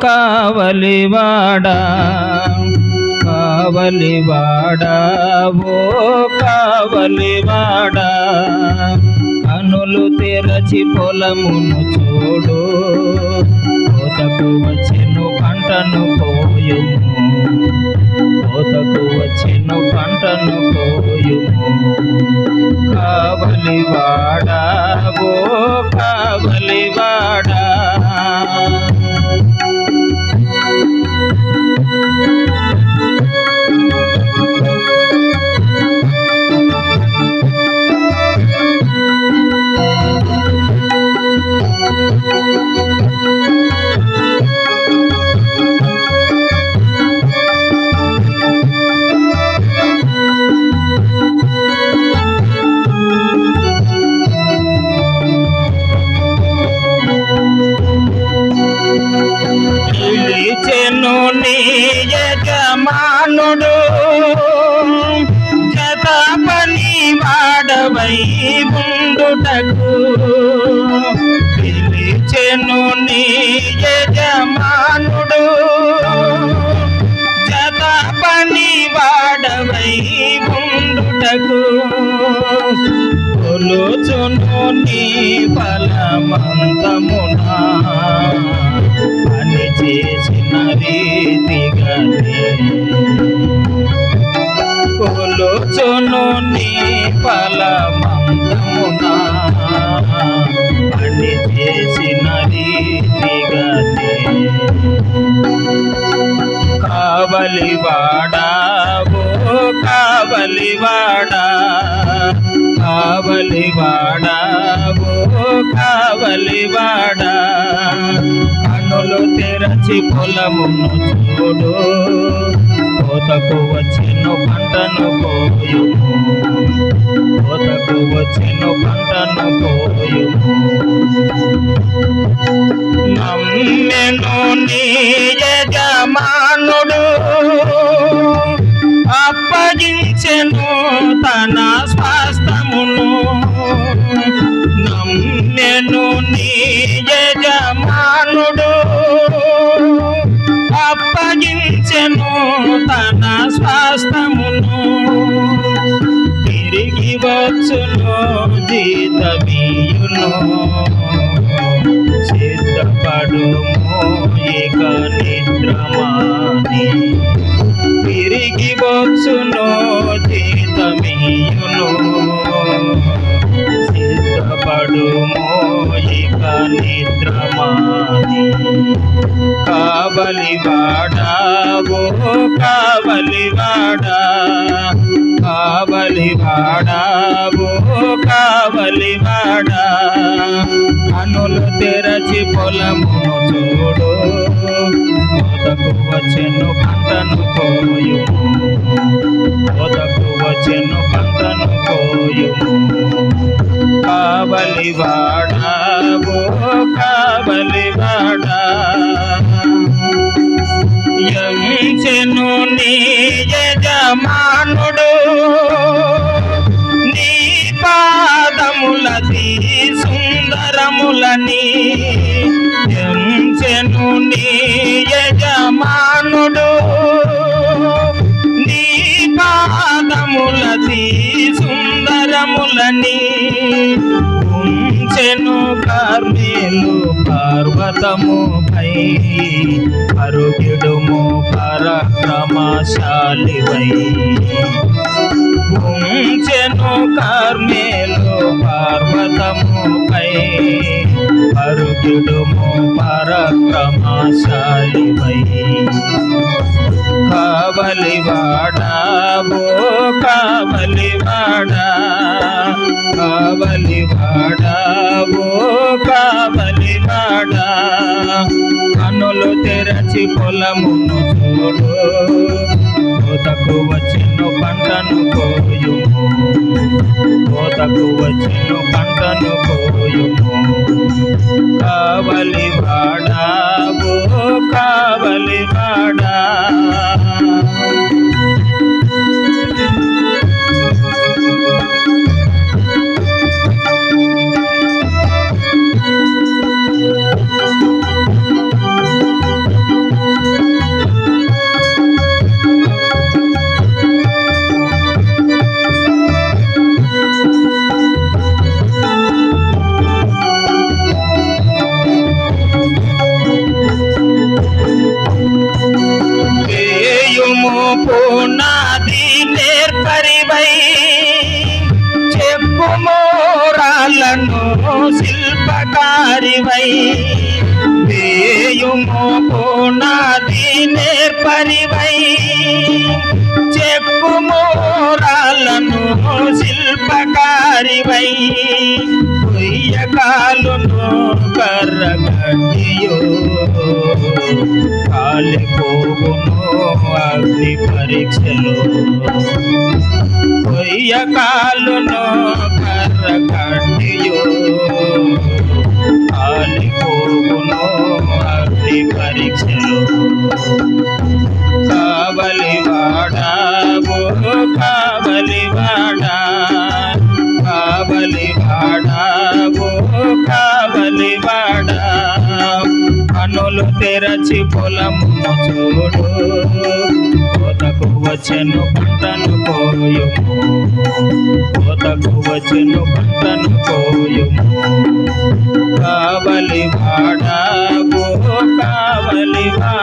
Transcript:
కావలివాడా కావలివాడా ఓ కావలివాడా. కనులు తెరచి పొలమును చూడు కోతకు వచ్చెను పంటను కోయుము కోతకు వచ్చెను పంటను కోయుము కావలివాడా నీ యజమానుడు జత వాడవై ఉండుటకు. పిలిచెను నీ యజమానుడు జత వాడవై ఉండుటకు. కొలుచును నీ ఫలమంతమునా ఫలమంతమునా పని చేసిన రీతిగానే కావలివాడా ఓ కావలివాడా కావలివాడా ఓ కావలివాడా కన్నులు తెరచి పొలమును చూడు కోతకు వచ్చిన పంటను పోయు కోతకు వచ్చెను పంటను పోయు నమ్మెను నీ యజమానుడు అప్పగించెను తన స్వాస్థమును. నమ్మెను నీ యజమానుడు అప్పగించెను తన స్వాస్థమును. తిరిగి వచ్చును జీతమీయును సిద్ధపడుము ఇక నిద్రమాని. తిరిగి వచ్చును జీతమీయును సిద్ధపడుము ఇక నిద్రమాని కావలివాడా ఓ కావలివాడా ఓ కావలివాడా అనులు తెరచి పొలము చూడు కోతకు వచ్చెను పంటను కోయు కోతకు వచ్చెను పంటను కోయు కావలివాడా ఓ కావలివాడా ఎంచెను నీ యజమా సుందరములని ఎంచెను నీ యజమానుడు. నీ పాదములది సుందరములని ఉంచెను కార్మేలు పర్వతముపై అరుగిడుము పరక్రమశాలివై. ఉంచెను కర్మేలు పర్వతము అరుగిడుము పరక్రమశాలివై కావలివాడా కావలివాడా కావలివాడా కావలివాడా కనులు తెరచి పొలమును చూడు. కోతకు వచ్చిన పంటను కోయుము. కోతకు వచ్చిన పంటను కోయుము. కావలివాడా ఓ కుమోరాలను శిల్పకారివై. వేయుమో పునాది నేర్పరివై చెక్కుమోరాలను శిల్పకారివై. కొయ్యకాలును కర్రగడ్డియో కాలిపోగును అగ్ని పరీక్షలో కొయ్యకాలును కర్రగడ్డియో కాలిపోగును అగ్ని పరీక్షలో పాలు తెరచి పొలము చూడు కోతకు వచ్చను పంటను కోయు కోతకు వచ్చను పంటను కోయు కావలి వాడ కావలి వాడ